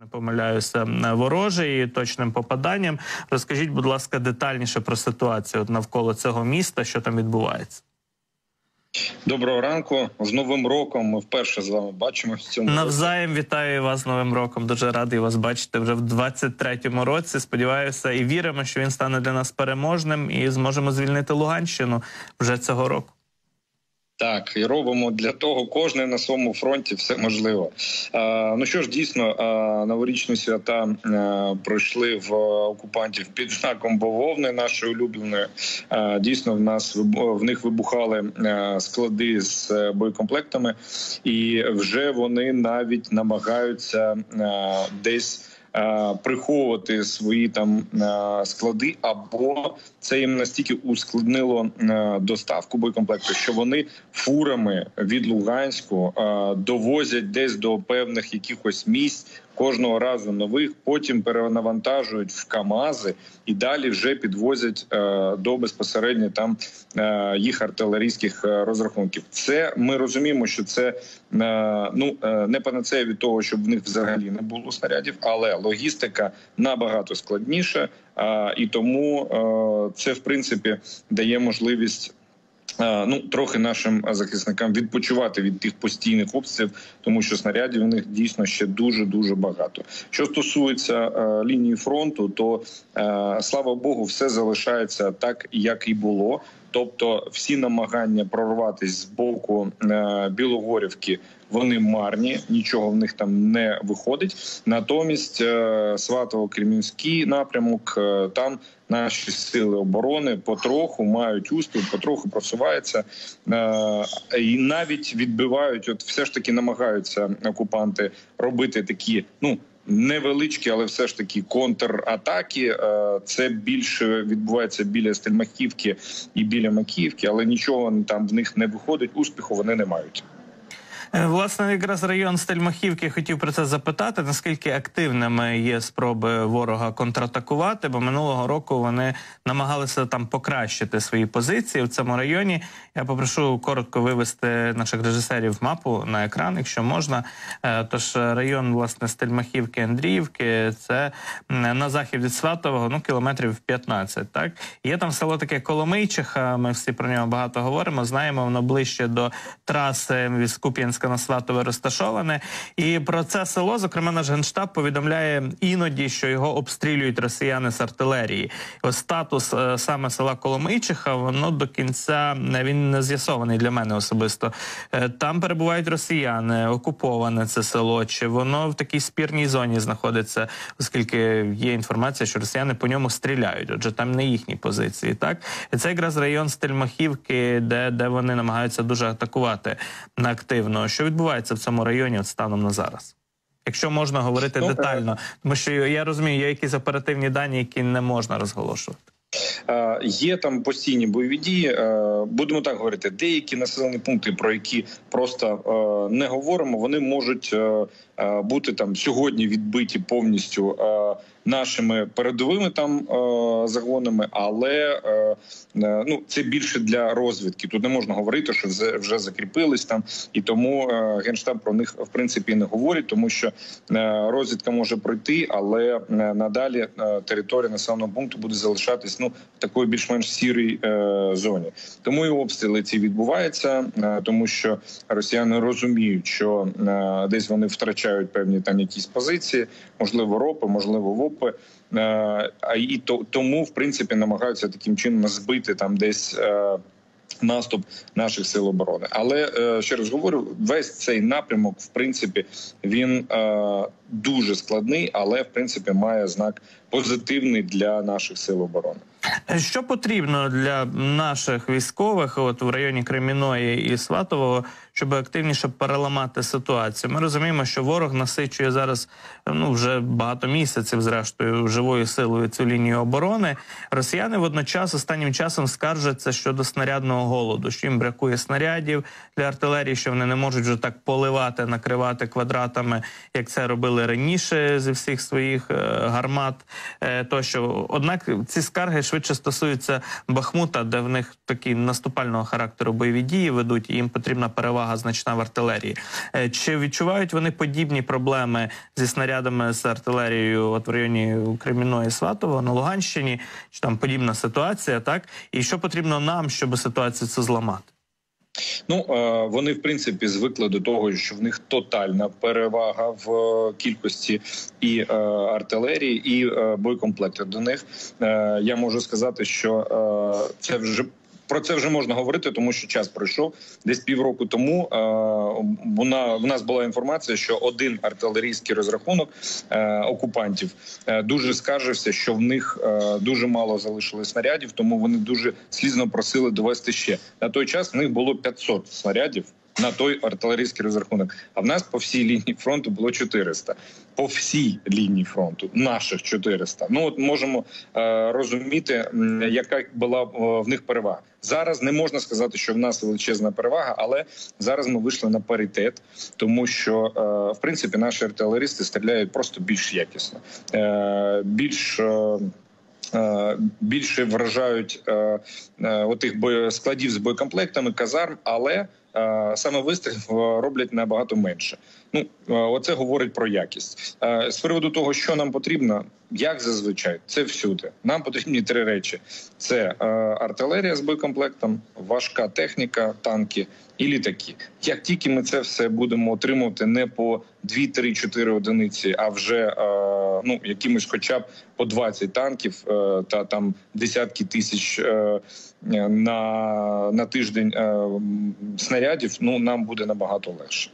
Не помиляюся ворожий і точним попаданням. Розкажіть, будь ласка, детальніше про ситуацію навколо цього міста, що там відбувається. Доброго ранку з новим роком. Ми вперше з вами бачимо в цьому навзаєм. Вітаю вас з новим роком. Дуже радий вас бачити вже в 23-му році. Сподіваюся, і віримо, що він стане для нас переможним і зможемо звільнити Луганщину вже цього року. Так, і робимо для того кожне на своєму фронті все можливо. А, ну що ж, дійсно, а, новорічні свята а, пройшли в окупантів під знаком бавовни нашої улюбленої. А, дійсно, в нас в них вибухали а, склади з боєкомплектами, і вже вони навіть намагаються а, десь. Приховувати свої там склади, або це їм настільки ускладнило доставку боєкомплекту, що вони фурами від Луганську довозять десь до певних якихось місць кожного разу нових. Потім перенавантажують в Камази і далі вже підвозять е, до безпосередньо там е, їх артилерійських е, розрахунків. Це ми розуміємо, що це ну не панацея від того, щоб в них взагалі не було снарядів, але логістика набагато складніша, і тому це в принципі дає можливість ну трохи нашим захисникам відпочивати від тих постійних обстрілів, тому що снарядів у них дійсно ще дуже дуже багато. Що стосується лінії фронту, то слава Богу, все залишається так, як і було. Тобто, всі намагання прорватися з боку Білогорівки вони марні, нічого в них там не виходить. Натомість е, сватово кремінський напрямок е, там наші сили оборони потроху мають успіх, потроху просуваються е, і навіть відбивають. От все ж таки намагаються окупанти робити такі, ну. Невеличкі, але все ж таки контратаки. Це більше відбувається біля Стельмахівки і біля Макіївки, але нічого там в них не виходить. Успіху вони не мають. Е, власне, якраз район Стельмахівки хотів про це запитати. Наскільки активними є спроби ворога контратакувати? Бо минулого року вони намагалися там покращити свої позиції в цьому районі. Я попрошу коротко вивести наших режисерів мапу на екран, якщо можна. Е, тож район власне Стельмахівки Андріївки, це на захід від Сватового, ну кілометрів 15. Так є там село таке Коломийчиха. Ми всі про нього багато говоримо. Знаємо, воно ближче до траси від Скуп'янська на Сватове розташоване. І про це село, зокрема, наш генштаб повідомляє іноді, що його обстрілюють росіяни з артилерії. Ось статус е, саме села Коломийчиха, воно до кінця він не з'ясований для мене особисто. Е, там перебувають росіяни, окуповане це село. Чи воно в такій спірній зоні знаходиться, оскільки є інформація, що росіяни по ньому стріляють. Отже, там не їхні позиції. Так і це якраз район Стельмахівки, де де вони намагаються дуже атакувати на що відбувається в цьому районі от станом на зараз? Якщо можна говорити ну, детально, тому що я розумію, є якісь оперативні дані, які не можна розголошувати. Є там постійні бойові дії. Будемо так говорити, деякі населені пункти, про які просто не говоримо, вони можуть бути там сьогодні відбиті повністю нашими передовими там е, загонами, але е, е, ну це більше для розвідки. Тут не можна говорити, що вже закріпились там, і тому генштаб про них в принципі не говорить, тому що розвідка може пройти, але надалі територія населеного пункту буде залишатись ну в такої більш-менш сірій зоні. Тому і обстріли ці відбуваються, тому що росіяни розуміють, що десь вони втрачають певні там якісь позиції, можливо, ропи, можливо, ВОП групи. Е, а і то тому, в принципі, намагаються таким чином збити там десь. Е, наступ наших сил оборони, але е, ще раз говорю, весь цей напрямок, в принципі, він дуже складний, але в принципі має знак позитивний для наших сил оборони. Що потрібно для наших військових, от в районі Креміної і Сватового, щоб активніше переламати ситуацію? Ми розуміємо, що ворог насичує зараз ну вже багато місяців, зрештою, живою силою цю лінію оборони. Росіяни водночас останнім часом скаржаться щодо снарядного голоду, що їм бракує снарядів для артилерії, що вони не можуть вже так поливати, накривати квадратами, як це робили раніше зі всіх своїх е, гармат. е, тощо. Однак ці скарги швидше стосуються Бахмута, де в них такі наступального характеру бойові дії ведуть, і їм потрібна перевага значна в артилерії. Е, Чи відчувають вони подібні проблеми зі снарядами з артилерією от в районі Кремінної Сватово на Луганщині? Чи там подібна ситуація? Так і що потрібно нам, щоб ситуацію цю зламати? Ну е, вони в принципі звикли до того, що в них тотальна перевага в е, кількості і артилерії, і боєкомплекту. До них я можу сказати, що це вже про це вже можна говорити, тому що час пройшов десь півроку тому. Е, вона в нас була інформація, що один артилерійський розрахунок е, окупантів е, дуже скаржився, що в них дуже мало залишили снарядів, тому вони дуже слізно просили довести ще на той час. В них було 500 снарядів на той артилерійський розрахунок. А в нас по всій лінії фронту було 400. По всій лінії фронту наших 400. Ну от можемо е, розуміти, яка була е, в них перевага. Зараз не можна сказати, що в нас величезна перевага, але зараз ми вийшли на паритет, тому що е, в принципі наші артилеристи стріляють просто більш якісно, е, більш. Е, Е, більше вражають е, е, отих складів з боєкомплектами, казарм, але саме вистрілів роблять набагато менше. Ну оце говорить про якість з приводу того, що нам потрібно, як зазвичай, це всюди. Нам потрібні три речі: це артилерія з боєкомплектом, важка техніка, танки і літаки. Як тільки ми це все будемо отримувати не по 2, 3, 4 одиниці, а вже ну якимось, хоча б по 20 танків е, та там десятки тисяч е, на, на тиждень е, снарядів, ну нам буде набагато легше.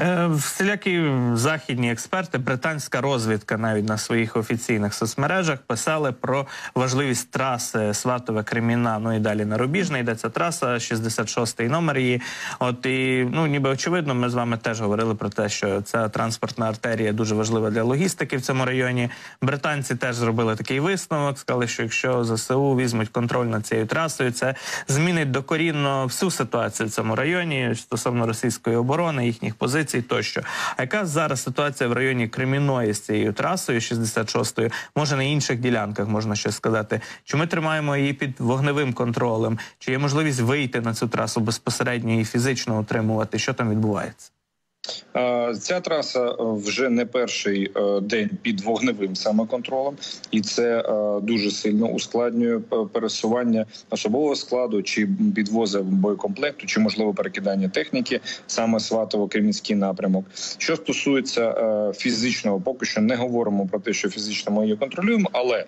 Е, всілякі західні експерти, британська розвідка навіть на своїх офіційних соцмережах писали про важливість траси Сватове Креміна. Ну і далі на Рубіжне йдеться траса, 66-й номер її. От і ну ніби очевидно, ми з вами теж говорили про те, що ця транспортна артерія дуже важлива для логістики в цьому районі. Британці теж зробили такий висновок. Сказали, що якщо ЗСУ візьмуть контроль над цією трасою, це змінить докорінно всю ситуацію в цьому районі стосовно російської оборони, їхніх позицій позицій тощо. А яка зараз ситуація в районі Креміної з цією трасою 66-ю, може на інших ділянках можна щось сказати? Чи ми тримаємо її під вогневим контролем? Чи є можливість вийти на цю трасу безпосередньо і фізично утримувати? Що там відбувається? Ця траса е, вже не перший е, день під вогневим самоконтролем, і це е, дуже сильно ускладнює пересування особового складу чи підвози боєкомплекту, чи можливо перекидання техніки, саме Сватово-Кремінський напрямок. Що стосується фізичного, поки що не говоримо про те, що фізично ми її контролюємо, але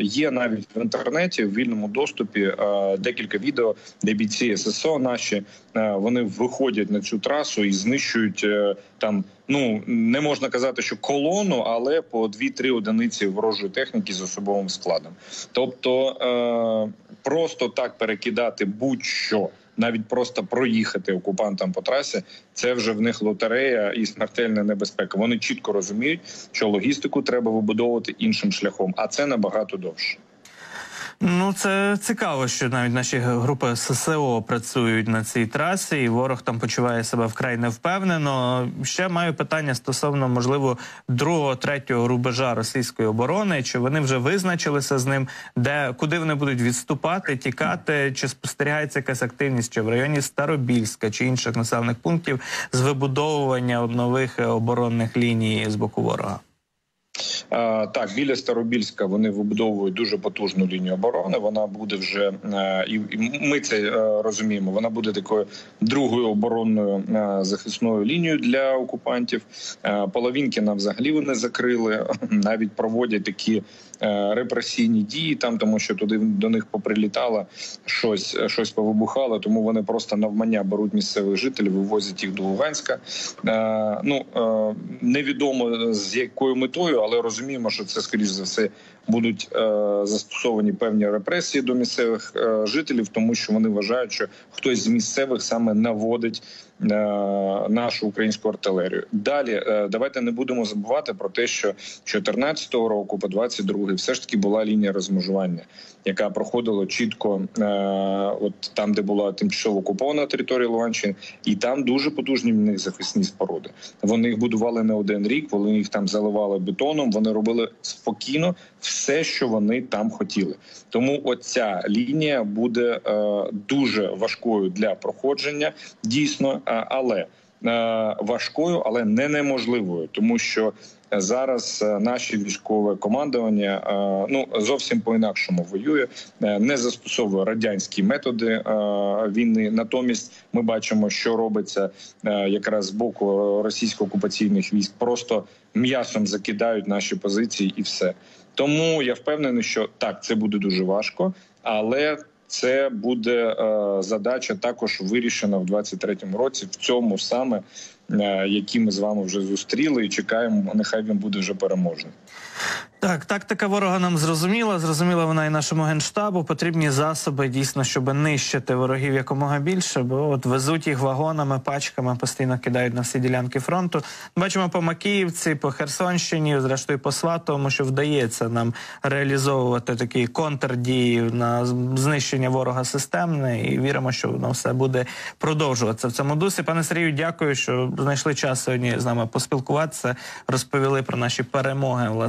є навіть в інтернеті в вільному доступі декілька відео, де бійці ССО наші вони виходять на цю трасу і знищують знищують е, там. Ну не можна казати, що колону, але по 2-3 одиниці ворожої техніки з особовим складом. Тобто е, просто так перекидати будь-що. Навіть просто проїхати окупантам по трасі, це вже в них лотерея і смертельна небезпека. Вони чітко розуміють, що логістику треба вибудовувати іншим шляхом, а це набагато довше. Ну це цікаво, що навіть наші групи ССО працюють на цій трасі, і ворог там почуває себе вкрай невпевнено. Ще маю питання стосовно можливо другого, третього рубежа російської оборони. Чи вони вже визначилися з ним, де куди вони будуть відступати, тікати? Чи спостерігається якась активність чи в районі Старобільська чи інших населених пунктів з вибудовування нових оборонних ліній з боку ворога? Так, біля Старобільська вони вибудовують дуже потужну лінію оборони. Вона буде вже е, і ми це е, розуміємо. Вона буде такою другою оборонною е, захисною лінією для окупантів. Половінки взагалі вони закрили, навіть проводять такі репресійні дії там, тому що туди до них поприлітало щось, щось повибухало. Тому вони просто навмання беруть місцевих жителів, вивозять їх до Луганська. Ну невідомо з якою метою, але розуміємо, що це скоріш за все будуть е, застосовані певні репресії до місцевих е, жителів, тому що вони вважають, що хтось з місцевих саме наводить нашу українську артилерію. Далі е, давайте не будемо забувати про те, що 14 року по 22 все ж таки була лінія розмежування, яка проходила чітко, е, от там, де була тимчасово окупована територія Луганщини, і там дуже потужні в них захисні споруди. Вони їх будували не один рік, вони їх там заливали бетоном. Вони робили спокійно все, що вони там хотіли. Тому оця лінія буде е, дуже важкою для проходження, дійсно, е, але е, важкою, але не неможливою, тому що зараз наші військове командування ну зовсім по інакшому воює, не застосовує радянські методи війни. Натомість ми бачимо, що робиться якраз з боку російсько-окупаційних військ. Просто м'ясом закидають наші позиції, і все. Тому я впевнений, що так це буде дуже важко, але це буде е, задача також вирішена в 23-му році, в цьому саме, е, який ми з вами вже зустріли, і чекаємо. Нехай він буде вже переможний. Так, тактика ворога нам зрозуміла. Зрозуміла вона і нашому генштабу. Потрібні засоби дійсно, щоб нищити ворогів якомога більше, бо от везуть їх вагонами, пачками, постійно кидають на всі ділянки фронту. Бачимо по Макіївці, по Херсонщині, зрештою по Сватовому, що вдається нам реалізовувати такі контрдії на знищення ворога системне, і віримо, що воно все буде продовжуватися в цьому дусі. Пане Сергію, дякую, що знайшли час сьогодні з нами поспілкуватися, розповіли про наші перемоги. Власне.